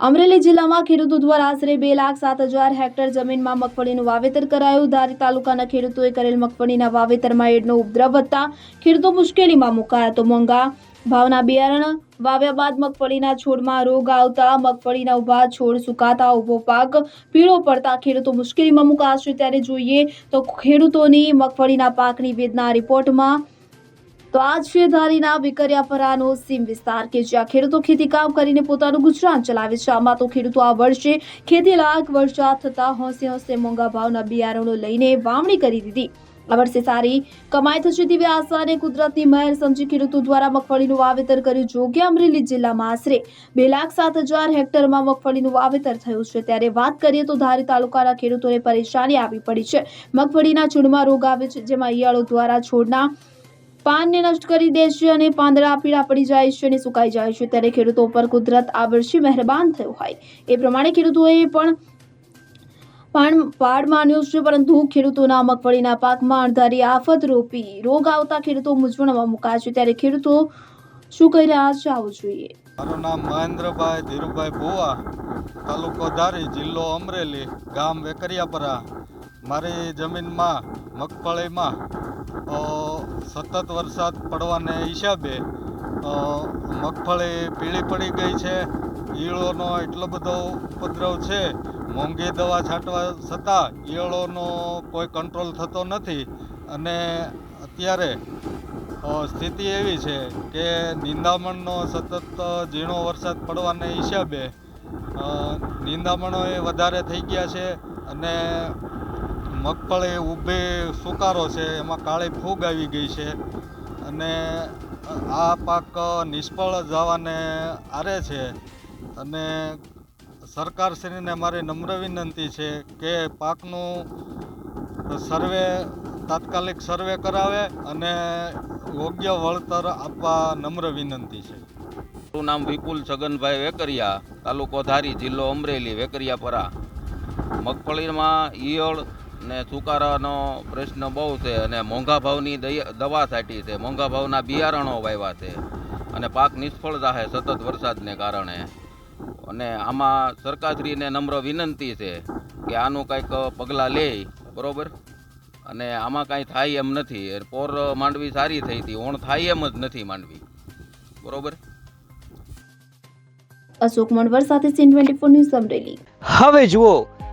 અમરેલી જિલ્લામાં ખેડૂતો દ્વારા આશરે બે લાખ સાત હજાર હેક્ટર જમીનમાં મગફળીનું વાવેતર કરાયું. ધારી તાલુકાના ખેડૂતોએ કરેલ મગફળીના વાવેતરમાં એડનો ઉપદ્રવ વધતા ખેડૂતો મુશ્કેલીમાં મુકાયા. તો મોંઘા ભાવના બિયારણ વાવ્યા બાદ મગફળીના છોડમાં રોગ આવતા મગફળીના ઊભા છોડ સુકાતા ઊભો પાક પીળો પડતા ખેડૂતો મુશ્કેલીમાં મુકાશે ત્યારે જોઈએ તો ખેડૂતોની મગફળીના પાકની વેદના રિપોર્ટમાં તો આ છે ધારીના વિકરિયાપરાનો સીમ વિસ્તાર કે જ્યાં ખેડૂતો ખેતીકામ કરીને પોતાનું ગુજરાન ચલાવે છે. આમાં તો ખેડૂતો આ વર્ષે ખેતી લાખ વરસાદ થતા હોંશે હોંશે મોંઘા ભાવના બિયારણો લઈને વાવણી કરી દીધી. આ વર્ષે સારી કમાઈ થશે તેવી આશા અને કુદરતની મહેર સમજી ખેડૂતો દ્વારા મગફળીનું વાવેતર કર્યું જો કે અમરેલી જિલ્લામાં આશરે બે લાખ સાત હજાર હેક્ટરમાં મગફળીનું વાવેતર થયું છે. ત્યારે વાત કરીએ તો ધારી તાલુકાના ખેડૂતોને પરેશાની આવી પડી છે. મગફળીના છોડમાં રોગ આવે છે, જેમાં ઈયળો દ્વારા છોડના પાનને નષ્ટ કરી દે છે અને પાંદડા પીળા પડી જાય છે અને સુકાઈ જાય છે. ત્યારે ખેડૂતો પર કુદરત આ વર્ષે મહેરબાન થયું હોય. એ પ્રમાણે ખેડૂતોએ પણ પણ પાડ માન્યો છે, પરંતુ ખેડૂતોના મગફળીના પાકમાં અણધારી આફત રોપી રોગ આવતા ખેડૂતો મૂંઝવણમાં મુકાયા છે. ત્યારે ખેડૂતો શું કહી રહ્યા છે, આવું જોઈએ. મારું નામ મહેન્દ્રભાઈ ધીરુભાઈ ભુવા, તાલુકો ધારી, જિલ્લો અમરેલી, ગામ વેકરિયાપરા. મારી જમીનમાં, મગફળીમાં સતત વરસાદ પડવાને હિસાબે મગફળી પીળી પડી ગઈ છે ઈયળોનો એટલો બધો ઉપદ્રવ છે, મોંઘી દવા છાંટવા છતાં ઈયળોનો કોઈ કંટ્રોલ થતો નથી. અને અત્યારે સ્થિતિ એવી છે કે નિંદામણનો સતત ઝીણો વરસાદ પડવાને હિસાબે નિંદામણો એ વધારે થઈ ગયા છે અને મગફળી ઊભે સુકારો છે, એમાં કાળી ફૂગ આવી ગઈ છે. અને આ પાક નિષ્ફળ જવાને આરે છે. અને સરકારશ્રીને મારી નમ્ર વિનંતી છે કે પાકનું સર્વે, તાત્કાલિક સર્વે કરાવે અને યોગ્ય વળતર આપવા નમ્ર વિનંતી છે. મારું નામ વિપુલ છગનભાઈ વેકરિયા, તાલુકો ધારી જિલ્લો અમરેલી, વેકરિયાપરા. મગફળીમાં ઈયળ ને સુકારાનો પ્રશ્ન બહુ છે અને મોંઘા ભાવની દય- દવા છાંટી છે. મોંઘા ભાવના બિયારણો વાવ્યા છે. અને પાક નિષ્ફળ થાય સતત વરસાદને કારણે. અને આમાં સરકારશ્રીને નમ્ર વિનંતી છે કે આનું કંઈક પગલાં લે બરોબર? અને આમાં કાંઈ થાય એમ નથી. પોર માંડવી સારી થઈ હતી. ઓણ થાય એમ જ નથી માંડવી. બરોબર? અશોક મણવર સાથે C N twenty four news Amreli. હવે જુઓ